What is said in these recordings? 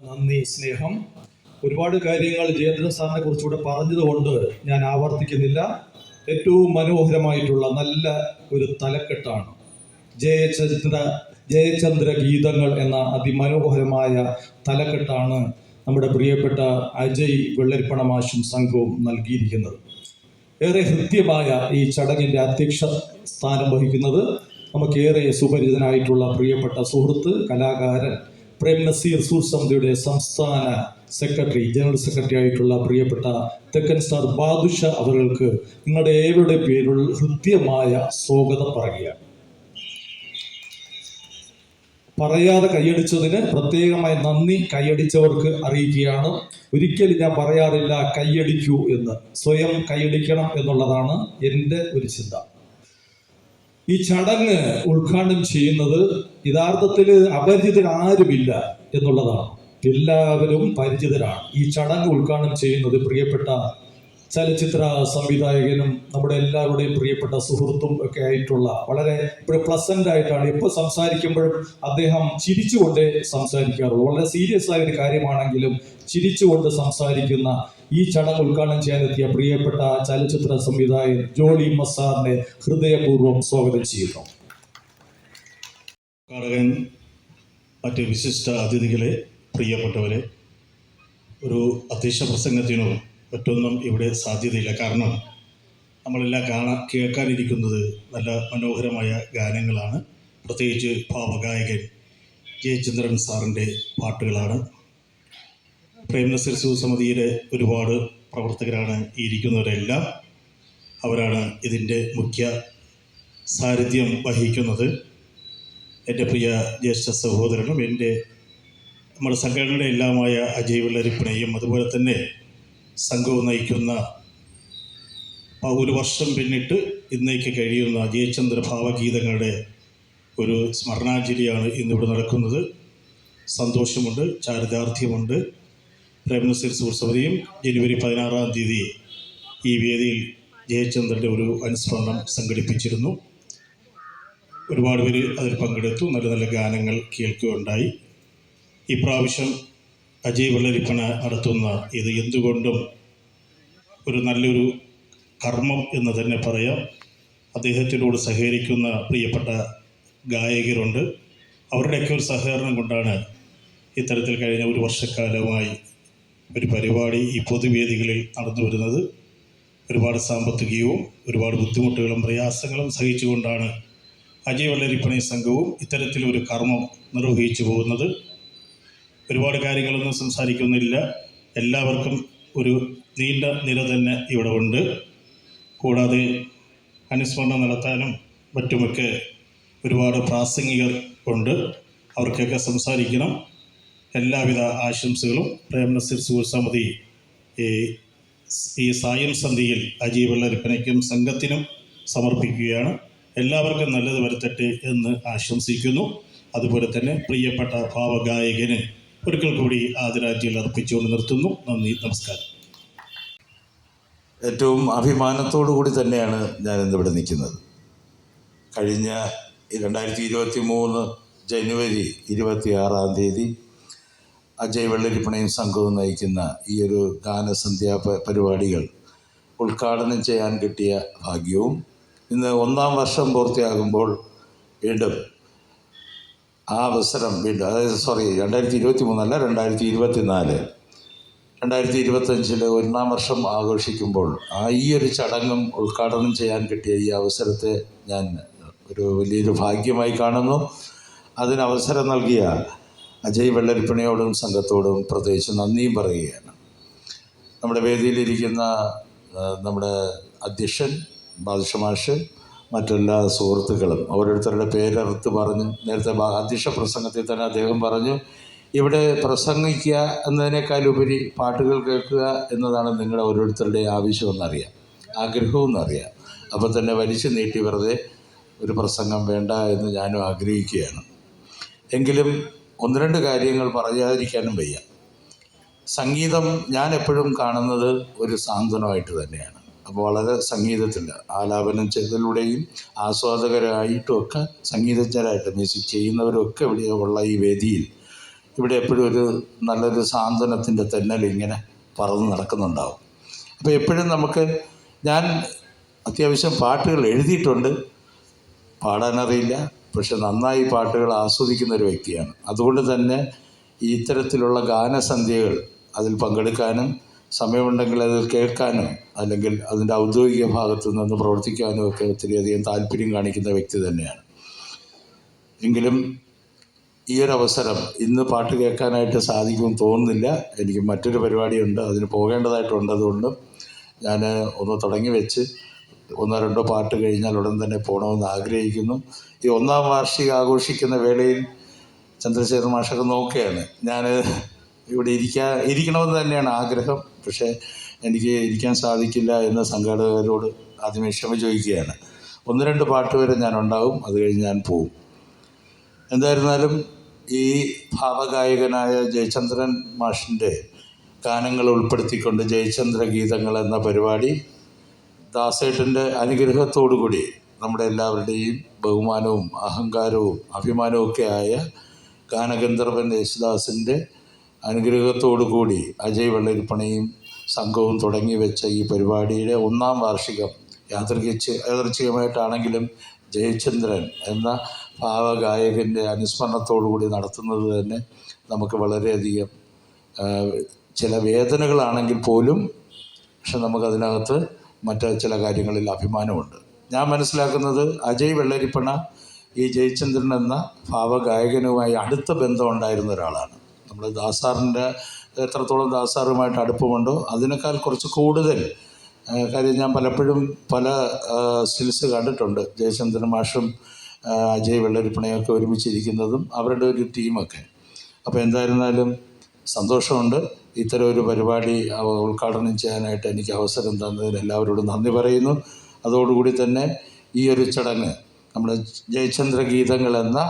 നന്ദി സ്നേഹം. ഒരുപാട് കാര്യങ്ങൾ ജയേന്ദ്രൻ സാറിനെ കുറിച്ചുകൂടെ പറഞ്ഞതുകൊണ്ട് ഞാൻ ആവർത്തിക്കുന്നില്ല. ഏറ്റവും മനോഹരമായിട്ടുള്ള നല്ല ഒരു തലക്കെട്ടാണ്. ജയചന്ദ്ര ജയചന്ദ്ര ഗീതങ്ങൾ എന്ന അതിമനോഹരമായ തലക്കെട്ടാണ് നമ്മുടെ പ്രിയപ്പെട്ട അജയ് വെള്ളരിപ്പണമാശും സംഘവും നൽകിയിരിക്കുന്നത്. ഏറെ ഹൃദ്യമായ ഈ ചടങ്ങിന്റെ അധ്യക്ഷ സ്ഥാനം വഹിക്കുന്നത് നമുക്കേറെ സുപരിചിതനായിട്ടുള്ള പ്രിയപ്പെട്ട സുഹൃത്ത് കലാകാരൻ പ്രേം നസീർ സൂർ സമിതിയുടെ സംസ്ഥാന സെക്രട്ടറി ജനറൽ സെക്രട്ടറി ആയിട്ടുള്ള പ്രിയപ്പെട്ട തെക്കൻ സ്റ്റാർ ബാദുഷ അവർക്ക് നിങ്ങളുടെ ഏവരുടെ പേരിൽ ഹൃദ്യമായ സ്വാഗതം പറയുകയാണ്. പറയാതെ കൈയടിച്ചതിന് പ്രത്യേകമായി നന്ദി കൈയടിച്ചവർക്ക് അറിയിക്കുകയാണ്. ഒരിക്കലും ഞാൻ പറയാറില്ല കൈയടിക്കൂ എന്ന്. സ്വയം കൈയടിക്കണം എന്നുള്ളതാണ് എന്റെ ഒരു ചിന്ത. ഈ ചടങ്ങ് ഉദ്ഘാടനം ചെയ്യുന്നത് യഥാർത്ഥത്തിൽ അപരിചിതരാരുമില്ല എന്നുള്ളതാണ്. എല്ലാവരും പരിചിതരാണ്. ഈ ചടങ്ങ് ഉദ്ഘാടനം ചെയ്യുന്നത് പ്രിയപ്പെട്ട ചലച്ചിത്ര സംവിധായകനും നമ്മുടെ എല്ലാവരുടെയും പ്രിയപ്പെട്ട സുഹൃത്തും ഒക്കെ ആയിട്ടുള്ള വളരെ പ്ലസന്റ് ആയിട്ടാണ് എപ്പോൾ സംസാരിക്കുമ്പോഴും അദ്ദേഹം ചിരിച്ചുകൊണ്ട് സംസാരിക്കാറുള്ളൂ. വളരെ സീരിയസ് ആയ ഒരു കാര്യമാണെങ്കിലും ചിരിച്ചുകൊണ്ട് സംസാരിക്കുന്ന ഈ ചടങ്ങ് ഉദ്ഘാടനം ചെയ്യാനെത്തിയ പ്രിയപ്പെട്ട ചലച്ചിത്ര സംവിധായകൻ ജോളി മസാറിനെ ഹൃദയപൂർവം സ്വാഗതം ചെയ്യുന്നു. ഉദ്ഘാടകൻ മറ്റ് വിശിഷ്ട അതിഥികളെ പ്രിയപ്പെട്ടവരെ ഒരു അധ്യക്ഷ പ്രസംഗത്തിനോ മറ്റൊന്നും ഇവിടെ സാധ്യതയില്ല. കാരണം നമ്മളെല്ലാം കാണാൻ കേൾക്കാനിരിക്കുന്നത് നല്ല മനോഹരമായ ഗാനങ്ങളാണ്. പ്രത്യേകിച്ച് ഭാവഗായകൻ ജയചന്ദ്രൻ സാറിന്റെ പാട്ടുകളാണ്. പ്രേംനസർ സമിതിയുടെ ഒരുപാട് പ്രവർത്തകരാണ് ഇരിക്കുന്നവരെല്ലാം അവരാണ് ഇതിന്റെ മുഖ്യ സാരഥ്യം വഹിക്കുന്നത്. എന്റെ പ്രിയ ജ്യേഷ്ഠ സഹോദരനും എന്റെ നമ്മുടെ സംഘടനയുടെ എല്ലാമായ അജയ് വെള്ളരിപ്പണയും അതുപോലെ തന്നെ സംഘവും നയിക്കുന്ന ഒരു വർഷം പിന്നിട്ട് ഇന്നേക്ക് കഴിയുന്ന ജയചന്ദ്ര ഭാവഗീതങ്ങളുടെ ഒരു സ്മരണാഞ്ജലിയാണ് ഇന്നിവിടെ നടക്കുന്നത്. സന്തോഷമുണ്ട് ചാരിതാർത്ഥ്യമുണ്ട്. പ്രേംനസീർ സുഹൃസമിതിയും ജനുവരി പതിനാറാം തീയതി ഈ വേദിയിൽ ജയചന്ദ്രന്റെ ഒരു അനുസ്മരണം സംഘടിപ്പിച്ചിരുന്നു. ഒരുപാട് പേര് അതിൽ പങ്കെടുത്തു. നല്ല നല്ല ഗാനങ്ങൾ കേൾക്കുകയുണ്ടായി. ഇപ്രാവശ്യം അജയ് വെള്ളരിപ്പണ നടത്തുന്ന ഇത് എന്തുകൊണ്ടും ഒരു നല്ലൊരു കർമ്മം എന്ന് തന്നെ പറയാം. അദ്ദേഹത്തിനോട് സഹകരിക്കുന്ന പ്രിയപ്പെട്ട ഗായകരുണ്ട്. അവരുടെയൊക്കെ ഒരു സഹകരണം കൊണ്ടാണ് ഇത്തരത്തിൽ കഴിഞ്ഞ ഒരു വർഷക്കാലമായി ഒരു പരിപാടി ഈ പൊതുവേദികളിൽ നടന്നു വരുന്നത്. ഒരുപാട് സാമ്പത്തികവും ഒരുപാട് ബുദ്ധിമുട്ടുകളും പ്രയാസങ്ങളും സഹിച്ചുകൊണ്ടാണ് അജയ് വെള്ളരിപ്പണി സംഘവും ഇത്തരത്തിലൊരു കർമ്മം നിർവഹിച്ചു പോകുന്നത്. ഒരുപാട് കാര്യങ്ങളൊന്നും സംസാരിക്കുന്നില്ല. എല്ലാവർക്കും ഒരു നീണ്ട നിര തന്നെ ഇവിടെ ഉണ്ട്. കൂടാതെ അനുസ്മരണം നടത്താനും മറ്റുമൊക്കെ ഒരുപാട് പ്രാസംഗികർ ഉണ്ട്. അവർക്കൊക്കെ സംസാരിക്കണം. എല്ലാവിധ ആശംസകളും. പ്രേംനസീർ സുഹൃസമിതി ഈ ഈ സായം സന്ധിയിൽ അജീവുള്ള വെള്ളരിപ്പനയ്ക്കും സംഘത്തിനും സമർപ്പിക്കുകയാണ്. എല്ലാവർക്കും നല്ലത് വരുത്തട്ടെ എന്ന് ആശംസിക്കുന്നു. അതുപോലെ തന്നെ പ്രിയപ്പെട്ട ഭാവഗായകന് ഒരിക്കൽ കൂടി ആദരാജ്യം അർപ്പിച്ചുകൊണ്ട് നിർത്തുന്നു. നന്ദി നമസ്കാരം. ഏറ്റവും അഭിമാനത്തോടു കൂടി തന്നെയാണ് ഞാൻ ഇന്നിവിടെ നിൽക്കുന്നത്. കഴിഞ്ഞ രണ്ടായിരത്തി ഇരുപത്തി മൂന്ന് ജനുവരി ഇരുപത്തി ആറാം തീയതി അജയ് വെള്ളരിപ്പണയും സംഘവും നയിക്കുന്ന ഈ ഒരു ഗാനസന്ധ്യാ പരിപാടികൾ ഉദ്ഘാടനം ചെയ്യാൻ കിട്ടിയ ഭാഗ്യവും ഇന്ന് ഒന്നാം വർഷം പൂർത്തിയാകുമ്പോൾ വീണ്ടും ആ അവസരം വീണ്ടും അതായത് സോറി രണ്ടായിരത്തി ഇരുപത്തി മൂന്നല്ല രണ്ടായിരത്തി ഇരുപത്തി നാല് രണ്ടായിരത്തി ഇരുപത്തഞ്ചിൽ ഒന്നാം വർഷം ആഘോഷിക്കുമ്പോൾ ആ ഈ ഒരു ചടങ്ങും ഉദ്ഘാടനം ചെയ്യാൻ കിട്ടിയ ഈ അവസരത്തെ ഞാൻ ഒരു വലിയൊരു ഭാഗ്യമായി കാണുന്നു. അതിന് അവസരം നൽകിയ അജയ് വെള്ളരിപ്പണിയോടും സംഘത്തോടും പ്രത്യേകിച്ച് നന്ദിയും പറയുകയാണ്. നമ്മുടെ വേദിയിലിരിക്കുന്ന നമ്മുടെ അധ്യക്ഷൻ ബാദുഷമാഷ് മറ്റെല്ലാ സുഹൃത്തുക്കളും ഓരോരുത്തരുടെ പേരെടുത്ത് പറഞ്ഞു. നേരത്തെ അധ്യക്ഷ പ്രസംഗത്തിൽ തന്നെ അദ്ദേഹം പറഞ്ഞു ഇവിടെ പ്രസംഗിക്കുക എന്നതിനേക്കാൾ ഉപരി പാട്ടുകൾ കേൾക്കുക എന്നതാണ് നിങ്ങളുടെ ഓരോരുത്തരുടെ ആവശ്യമെന്നറിയാം ആഗ്രഹവും എന്നറിയാം. അപ്പോൾ തന്നെ വലിച്ചു നീട്ടി വെറുതെ ഒരു പ്രസംഗം വേണ്ട എന്ന് ഞാനും ആഗ്രഹിക്കുകയാണ്. എങ്കിലും ഒന്ന് രണ്ട് കാര്യങ്ങൾ പറയാതിരിക്കാനും വയ്യ. സംഗീതം ഞാൻ എപ്പോഴും കാണുന്നത് ഒരു സാന്ത്വനമായിട്ട് തന്നെയാണ്. അപ്പോൾ വളരെ സംഗീതത്തിന്റെ ആലാപനം ചെയ്തതിലൂടെയും ആസ്വാദകരായിട്ടുമൊക്കെ സംഗീതജ്ഞരായിട്ട് മ്യൂസിക് ചെയ്യുന്നവരൊക്കെ ഇവിടെ ഉള്ള ഈ വേദിയിൽ ഇവിടെ എപ്പോഴും ഒരു നല്ലൊരു സാന്ത്വനത്തിന്റെ തെന്നൽ ഇങ്ങനെ പറന്ന് നടക്കുന്നുണ്ടാവും. അപ്പോൾ എപ്പോഴും നമുക്ക് ഞാൻ അത്യാവശ്യം പാട്ടുകൾ എഴുതിയിട്ടുണ്ട്. പാടാനറിയില്ല. പക്ഷെ നന്നായി പാട്ടുകൾ ആസ്വദിക്കുന്ന ഒരു വ്യക്തിയാണ്. അതുകൊണ്ട് തന്നെ ഇത്തരത്തിലുള്ള ഗാനസന്ധ്യകൾ അതിൽ പങ്കെടുക്കാനും സമയമുണ്ടെങ്കിൽ അത് കേൾക്കാനും അല്ലെങ്കിൽ അതിന്റെ ഔദ്യോഗിക ഭാഗത്ത് നിന്ന് പ്രവർത്തിക്കാനും ഒക്കെ ഒത്തിരിയധികം താല്പര്യം കാണിക്കുന്ന വ്യക്തി തന്നെയാണ്. എങ്കിലും ഈ ഒരു അവസരം ഇന്ന് പാട്ട് കേൾക്കാനായിട്ട് സാധിക്കുമെന്ന് തോന്നുന്നില്ല. എനിക്ക് മറ്റൊരു പരിപാടിയുണ്ട്. അതിന് പോകേണ്ടതായിട്ടുണ്ട് അതുകൊണ്ട് ഞാൻ ഒന്ന് തുടങ്ങി വെച്ച് ഒന്നോ രണ്ടോ പാട്ട് കഴിഞ്ഞാൽ ഉടൻ തന്നെ പോകണമെന്ന് ആഗ്രഹിക്കുന്നു. ഈ ഒന്നാം വാർഷികം ആഘോഷിക്കുന്ന വേളയിൽ ചന്ദ്രശേഖർ മാഷൊക്കെ നോക്കുകയാണ്. ഞാൻ ഇവിടെ ഇരിക്കാൻ ഇരിക്കണമെന്ന് തന്നെയാണ് ആഗ്രഹം. പക്ഷേ എനിക്ക് ഇരിക്കാൻ സാധിക്കില്ല എന്ന് സംഘാടകരോട് ആദ്യമേ ക്ഷമ ചോദിക്കുകയാണ്. ഒന്ന് രണ്ട് പാട്ട് വരെ ഞാൻ ഉണ്ടാവും അത് കഴിഞ്ഞ് ഞാൻ പോവും. എന്തായിരുന്നാലും ഈ ഭാവഗായകനായ ജയചന്ദ്രൻ മാഷിന്റെ ഗാനങ്ങൾ ഉൾപ്പെടുത്തിക്കൊണ്ട് ജയചന്ദ്ര ഗീതങ്ങൾ എന്ന പരിപാടി ദാസേട്ടന്റെ അനുഗ്രഹത്തോടുകൂടി നമ്മുടെ എല്ലാവരുടെയും ബഹുമാനവും അഹങ്കാരവും അഭിമാനവും ഒക്കെ ആയ ഗാനഗന്ധർവൻ യേശുദാസിന്റെ അനുഗ്രഹത്തോടു കൂടി അജയ് വെള്ളരിപ്പണിയും സംഘവും തുടങ്ങി വെച്ച ഈ പരിപാടിയുടെ ഒന്നാം വാർഷികം യാദൃച്ഛ യാദർച്ഛികമായിട്ടാണെങ്കിലും ജയചന്ദ്രൻ എന്ന ഭാവഗായകന്റെ അനുസ്മരണത്തോടു കൂടി നടത്തുന്നത് തന്നെ നമുക്ക് വളരെയധികം ചില വേദനകളാണെങ്കിൽ പോലും പക്ഷെ നമുക്കതിനകത്ത് മറ്റ് ചില കാര്യങ്ങളിൽ അഭിമാനമുണ്ട്. ഞാൻ മനസ്സിലാക്കുന്നത് അജയ് വെള്ളരിപ്പണ ഈ ജയചന്ദ്രൻ എന്ന ഭാവഗായകനുമായി അടുത്ത ബന്ധമുണ്ടായിരുന്ന ഒരാളാണ്. ദാസാറിന്റെ എത്രത്തോളം ദാസാറുമായിട്ട് അടുപ്പമുണ്ടോ അതിനേക്കാൾ കുറച്ച് കൂടുതൽ കാര്യം ഞാൻ പലപ്പോഴും പല സ്റ്റിൽസ് കണ്ടിട്ടുണ്ട്. ജയചന്ദ്രൻ മാഷും അജയ് വെള്ളരിപ്പണയൊക്കെ ഒരുമിച്ചിരിക്കുന്നതും അവരുടെ ഒരു ടീമൊക്കെ. അപ്പോൾ എന്തായിരുന്നാലും സന്തോഷമുണ്ട്. ഇത്തരം ഒരു പരിപാടി ഉദ്ഘാടനം ചെയ്യാനായിട്ട് എനിക്ക് അവസരം തന്നതിന് എല്ലാവരോടും നന്ദി പറയുന്നു. അതോടുകൂടി തന്നെ ഈ ഒരു ചടങ്ങ് നമ്മുടെ ജയചന്ദ്ര ഗീതങ്ങൾ എന്ന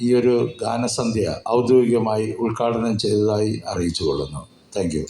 ഈ ഒരു ഗാനസന്ധ്യ ഔദ്യോഗികമായി ഉദ്ഘാടനം ചെയ്തതായി അറിയിച്ചു കൊള്ളുന്നു താങ്ക്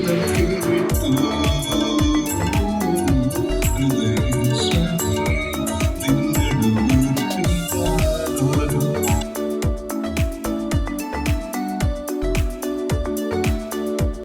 vida, não tudo.